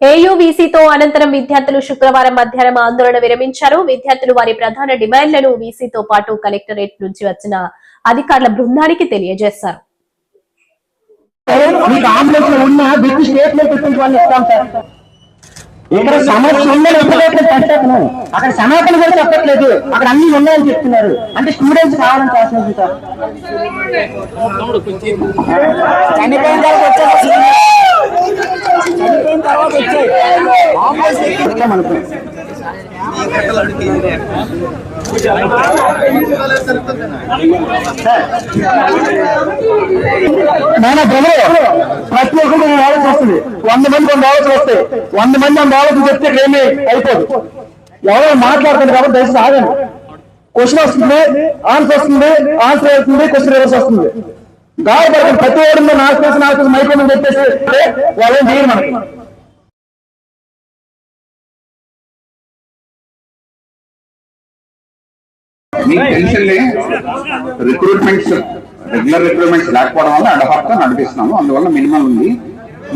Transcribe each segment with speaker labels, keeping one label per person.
Speaker 1: ఏయువీసీతో అనంతరం విద్యార్థులు శుక్రవారం మధ్యాహ్నం ఆందోళన విరమించారు. విద్యార్థులు వారి ప్రధాన డిమాండ్లను వీసీతో పాటు కలెక్టరేట్ నుంచి వచ్చిన అధికారుల బృందానికి తెలియజేశారు.
Speaker 2: ఇక్కడ సమస్య ఉందని అక్కడ సమాపణ కూడా చెప్పట్లేదు. అక్కడ అన్ని ఉన్నాయని చెప్తున్నారు. అంటే స్టూడెంట్స్ కావాలని చేస్తున్నారు సార్. చనిపోయిన తర్వాత వచ్చేసి చనిపోయిన తర్వాత వచ్చాయి ఇస్తాం అనుకో. ప్రతి ఒక్కరు నేను ఆలోచన వస్తుంది. వంద మంది కొన్ని ఆలోచన వస్తాయి. వంద మంది అంత ఆలోచన చెప్తే ఇక్కడ ఏమీ అయిపోదు. ఎవరో మాట్లాడుతుంది కాబట్టి దయచేసి ఆగండి. క్వశ్చన్ వస్తుంది ఆన్సర్ వస్తుంది ఆన్సర్ అవుతుంది క్వశ్చన్ రివర్స్ వస్తుంది. గాయపడకండి ప్రతి వాడు నాకు కోసం నాకు కోసం అయిపోయిందని చెప్పేసి వాళ్ళేం చేయరు మనకి.
Speaker 3: రిక్రూట్మెంట్స్ రెగ్యులర్ రిక్రూట్మెంట్స్ లేకపోవడం వల్ల అడహాక్గా నడిపిస్తున్నాము. అందువల్ల మినిమం ఉంది.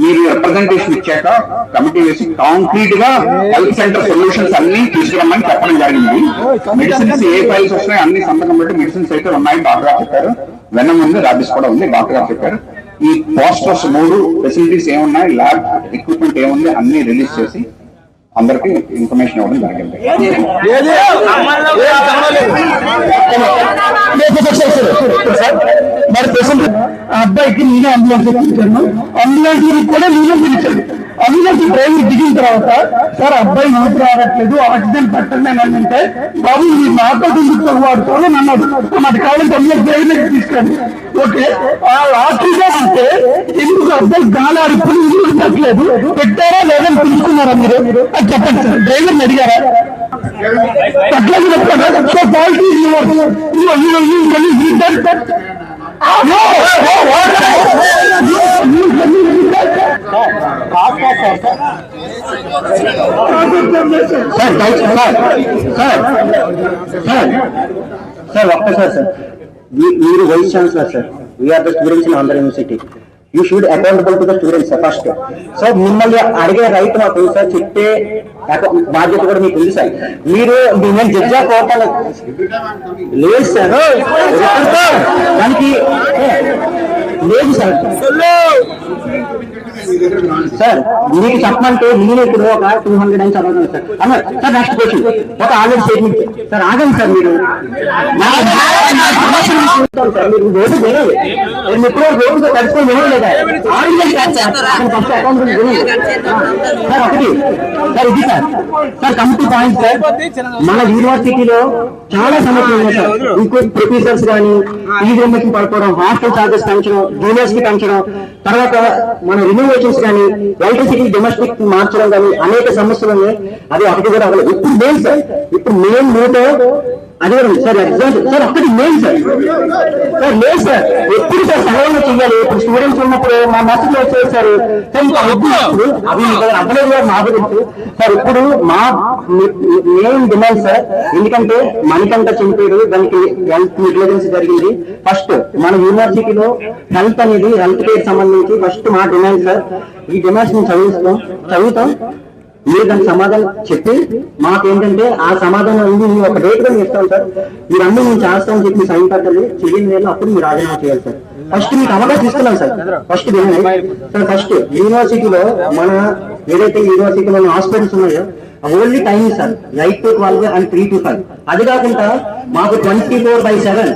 Speaker 3: మీరు రిప్రజెంటేషన్ ఇచ్చాక కమిటీ వేసి కాంక్రీట్గా హెల్త్ సెంటర్ సొల్యూషన్స్ అన్ని తీసుకురమ్మని చెప్పడం జరిగింది. మెడిసిన్స్ ఏ ఫైల్స్ వస్తున్నాయి అన్ని సంతకం పెట్టి మెడిసిన్స్ అయితే ఉన్నాయి డాక్టర్ గారు చెప్పారు. వెనం ఉంది రాబిస్ కూడా ఉంది డాక్టర్ గారు చెప్పారు. ఈ పోస్టర్స్ మూడు ఫెసిలిటీస్ ఏమున్నాయి ల్యాబ్ ఎక్విప్మెంట్ ఏముంది అన్ని రిలీజ్ చేసి అందరికి ఇన్ఫర్మేషన్ ఇవ్వడం జరిగింది.
Speaker 2: మరి అబ్బాయికి నేనే అంబులెన్స్ ఎక్కించాను. అంబులెన్స్ కూడా నేనే పిలిచాను. నుంచి డ్రైవర్ దిగిన తర్వాత సార్ అబ్బాయి నాకు రావట్లేదు ఆక్సిజన్ పెట్టండి అని అంటే బాబు మీ నాతో ఎందుకు వాడుకోవాలి అని అన్నాడు నాకు కావాలంటే అమ్మాయి డ్రైవర్ తీసుకెళ్ళి ఓకే ఆ ఆక్సిజన్ అంటే ఎందుకు అబ్బాయి గాలి అడుపులు ఎందుకు పెట్టలేదు పెట్టారా లేదని పిలుచుకున్నారా మీరు అది చెప్పండి సార్ డ్రైవర్ని అడిగారా పెట్టలేదు చెప్తారా so quality sir sir sir sir ఒక్కసారి సార్ మీరు vice chancellor sir we're the students in Andhra university you should accountable to the students first so మిమ్మల్ని అడిగే రైట్ మాకు సార్ చెప్పే బాధ్యత కూడా మీకు ఉంది సార్ మీరు మిమ్మల్ని జడ్జా కోటాలి లేదు సార్. దానికి లేదు సార్. సార్ మీకు చెప్పమంటే నేను ఇప్పుడు ఒక టూ హండ్రెడ్ అని చదవగలను సార్. అన్న సార్ నెక్స్ట్ క్వశ్చన్ ఒక ఆల్రెడీ స్టేట్మెంట్ సార్ ఆగండి సార్ మీరు. సార్. మీరు రోడ్డు నేను ఎప్పుడో రోడ్డుతో కలుసుకొని వినలేదా సార్. అకౌంట్ సార్ ఒకటి. సార్ ఇది sir. Sir committee point sir. మన యూనివర్సిటీలో చాలా సమస్యలు ఉన్నాయి సార్. ఇంకో ప్రొఫెసర్స్ కానీ ఫీజు రిమెంబర్స్మెంట్ పడుకోవడం హాస్టల్ చార్జెస్ పెంచడం జూనియర్స్కి పెంచడం తర్వాత మన రినోవేషన్స్ కానీ ఎలక్ట్రిసిటీ డొమెస్టిక్ మార్చడం కానీ అనేక సమస్యలు ఉన్నాయి. అది ఒకటి కూడా అవ్వలేదు. ఇప్పుడు మెయిన్ సార్ ఇప్పుడు మెయిన్ మూటో అది కూడా సార్ ఎగ్జాంపుల్ సార్ అక్కడ లేదు సార్. సార్ లేదు సార్. ఎప్పుడు సార్ సహాయం చేయాలి ఇప్పుడు స్టూడెంట్స్ ఉన్నప్పుడు మా మెసేజ్ వచ్చేసారు సార్ ఇంకా వద్దు. అవి మీకు అవ్వలేదు గారు మా గురించి. సార్ ఇప్పుడు మా మెయిన్ డిమాండ్ సార్ ఎందుకంటే మణికంట చనిపోయారు దానికి హెల్త్ నెగ్లిజెన్స్ జరిగింది. ఫస్ట్ మన యూనివర్సిటీలో హెల్త్ అనేది హెల్త్ కేర్ సంబంధించి ఫస్ట్ మా డిమాండ్ సార్. ఈ డిమాండ్స్ మేము చదివిస్తాం. చదువుతాం. మీరు దానికి సమాధానం చెప్పి మాకేంటంటే ఆ సమాధానం ఇది మీ ఒక డేట్గా ఇస్తాం సార్. మీరు అందరూ మేము చేస్తామని చెప్పి సైన్ పెట్టాలి చెయ్యని వేళ అప్పుడు మీరు రాజీనామా చేయాలి సార్. ఫస్ట్ మీకు అవకాశం ఇస్తున్నాం సార్. ఫస్ట్ వినండి సార్ ఫస్ట్ యూనివర్సిటీలో మన ఏదైతే యూనివర్సిటీలో ఉన్న హాస్పిటల్స్ ఉన్నాయో only time sir. Eight to twelve and three to five. అది కాకుండా మాకు twenty four by seven.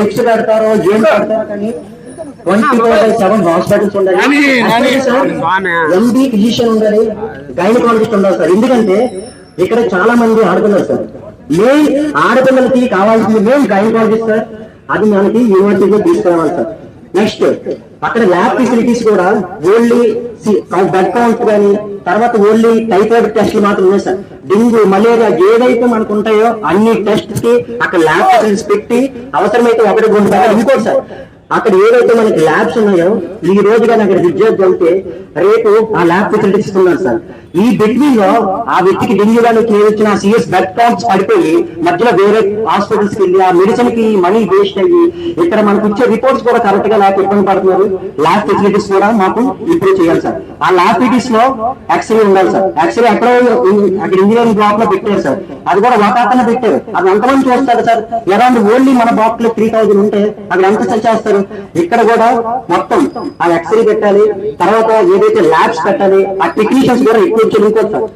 Speaker 2: Fix పెడతారో ఏం పెడతారో కానీ twenty four by seven hospitals ఉండాలి ఎండి ఫిజిషియన్ ఉండాలి గైనకాలజిస్ట్ ఉండాలి సార్ ఎందుకంటే ఇక్కడ చాలా మంది ఆడపిల్లలు సార్ మెయిన్ ఆడపిల్లలకి కావాల్సింది మెయిన్ గైనకాలజిస్ట్ సార్ అది మనకి యూనివర్సిటీలో తీసుకురావాలి సార్ నెక్స్ట్ అక్కడ ల్యాబ్ ఫెసిలిటీస్ కూడా ఓన్లీ బ్లడ్ కౌంట్ కానీ తర్వాత ఓన్లీ టైఫాయిడ్ టెస్ట్లు మాత్రం ఉన్నాయి సార్ డెంగ్యూ మలేరియా ఏదైతే మనకు ఉంటాయో అన్ని టెస్ట్కి అక్కడ ల్యాబ్ ఫెసిలిటీస్ పెట్టి అవసరమైతే ఒకటి రెండు ఇంకోటి సార్ అక్కడ ఏదైతే మనకి ల్యాబ్స్ ఉన్నాయో ఈ రోజు కానీ అక్కడ విద్యార్థి అయితే రేపు ఆ ల్యాబ్ ఫెసిలిటీస్ ఇస్తున్నారు సార్. ఈ బిట్వీన్లో ఆ వ్యక్తికి డెంగ్యూ గాని వచ్చిన సిఎస్ బ్లడ్ పాయింట్స్ పడిపోయి మధ్యలో వేరే హాస్పిటల్స్కి వెళ్ళి ఆ మెడిసిన్కి మనీ వేస్ట్ అయ్యి ఇక్కడ మనకు ఇచ్చే రిపోర్ట్స్ కూడా కరెక్ట్గా లేక ఇబ్బంది పడుతున్నారు. ల్యాబ్ ఫెసిలిటీస్ కూడా మాకు ఇంప్రూవ్ చేయాలి సార్. ఆ ల్యాబ్ ఫెసిలిటీస్లో ఎక్స్రే ఉండాలి సార్. ఎక్స్రే ఎక్కడో అక్కడ ఇంజనీరింగ్ బ్లాక్లో పెట్టారు సార్. అది కూడా ఒక అతను పెట్టారు. అది ఎంతమంది చూస్తారు సార్? అరౌండ్ ఓన్లీ మన బ్లాక్లో త్రీ థౌజండ్ ఉంటే అక్కడ ఎంత సెల్ చేస్తారు? ఇక్కడ కూడా మొత్తం ఆ ఎక్స్రే పెట్టాలి. తర్వాత ఏదైతే ల్యాబ్స్ పెట్టాలి ఆ టెక్నీషియన్స్ కూడా ఎక్కువ చదువుకోవచ్చు సార్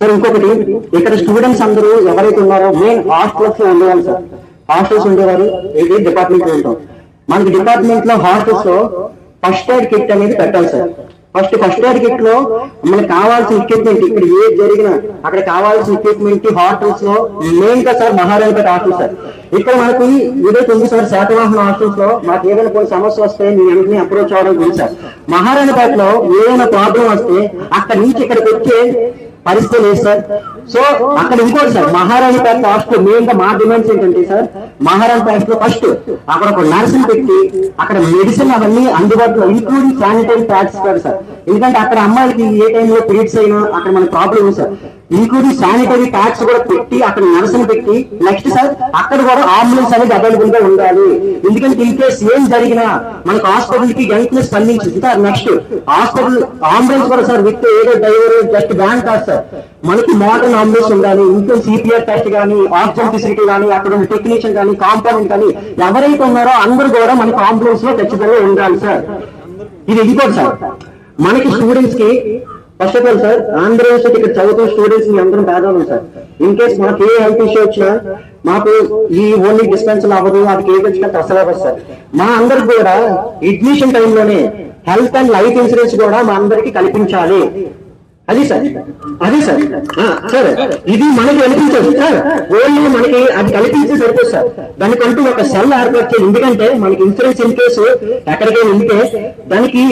Speaker 2: సార్ ఇంకొకటి. ఇక్కడ స్టూడెంట్స్ అందరూ ఎవరైతే ఉన్నారో మెయిన్ హాస్టల్స్లో ఉండేవాళ్ళు సార్. హాస్టల్స్ ఉండేవారు ఏ డిపార్ట్మెంట్లో ఉంటాం మనకి డిపార్ట్మెంట్లో హాస్టల్స్లో ఫస్ట్ ఎయిడ్ కిట్ అనేది పెట్టాలి సార్. ఫస్ట్ ఫస్ట్ ఎయిడ్ కిట్లో మనకి కావాల్సిన ఎక్విప్మెంట్ ఇక్కడ ఏ జరిగినా అక్కడ కావాల్సిన ఎక్విప్మెంట్ హాస్టల్స్లో మెయిన్గా సార్ మహారాణిపేట హాస్టల్ సార్. ఇక్కడ మనకి ఏదైతే ఉంది సార్ శాతవాహన హాస్టల్స్లో మాకు ఏదైనా కొన్ని సమస్య వస్తే నేను వెంటనే అప్రోచ్ అవ్వడం గురించి సార్. మహారాణిపేటలో ఏదైనా ప్రాబ్లం వస్తే అక్కడ నుంచి ఇక్కడికి వచ్చే పరిస్థితి లేదు సార్? సో అక్కడ ఇంకోటి సార్ మహారాణి పేట ఫస్ట్ మెయిన్గా మా డిమాండ్స్ ఏంటంటే సార్ మహారాణి పేట లో ఫస్ట్ అక్కడ ఒక నర్సుని పెట్టి అక్కడ మెడిసిన్ అవన్నీ అందుబాటులో ఇంక్లూడింగ్ శానిటరీ ప్యాడ్స్ కూడా సార్. ఎందుకంటే అక్కడ అమ్మాయిలకి ఏ టైంలో పీరియడ్స్ అయినా అక్కడ మన ప్రాబ్లం ఉంది సార్. ఇంక్లూడింగ్ శానిటరీ ప్యాడ్స్ కూడా పెట్టి అక్కడ నర్సులు పెట్టి నెక్స్ట్ సార్ అక్కడ కూడా అంబులెన్స్ అనేది అవైలబుల్గా ఉండాలి. ఎందుకంటే ఇన్ కేసు ఏం జరిగినా మనకు హాస్పిటల్కి వెంటనే స్పందించింది సార్ నెక్స్ట్ హాస్పిటల్ అంబులెన్స్ కూడా సార్ విత్ ఏదో డ్రైవర్ జస్ట్ బ్యాన్ కాదు సార్. మనకి మోడర్న్ ఆంబులెన్స్ ఉండాలి ఇంకా సిపిఆర్ టెస్ట్ కానీ ఆక్సిజన్ ఫెసిలిటీ కానీ అక్కడ ఉన్న టెక్నీషియన్ కానీ కాంపౌండ్ కానీ ఎవరైతే ఉన్నారో అందరూ కూడా మనకి ఆంబులెన్స్లో ఖచ్చితంగా ఉండాలి సార్ ఇది ఇదిగోండి సార్ మనకి స్టూడెంట్స్కి first of all sir Andhra University ఇక్కడ చదువుతున్న స్టూడెంట్స్ మీ అందరం పేదవాళ్ళం సార్ ఇన్ కేస్ మాకు ఏ హెల్త్ ఇష్యూ వచ్చినా మాకు ఈ ఓన్లీ డిస్పెన్సల్ అవ్వదు అది ఏ వచ్చినా అసలు సార్ మా అందరికి కూడా అడ్మిషన్ టైంలోనే హెల్త్ అండ్ లైఫ్ ఇన్సూరెన్స్ కూడా మా అందరికి కల్పించాలి. అది సార్. అది సార్. ఆ, సార్. ఇది మనకి కల్పించదు సార్. ఓన్లీ మనకి అది కల్పించి సరిపోదు సార్. దానికంటూ ఒక సెల్ ఏర్పాటు చేయాలి ఎందుకంటే మనకి ఇన్సూరెన్స్ ఇన్ కేసు ఎక్కడికైనా ఉంటే దానికి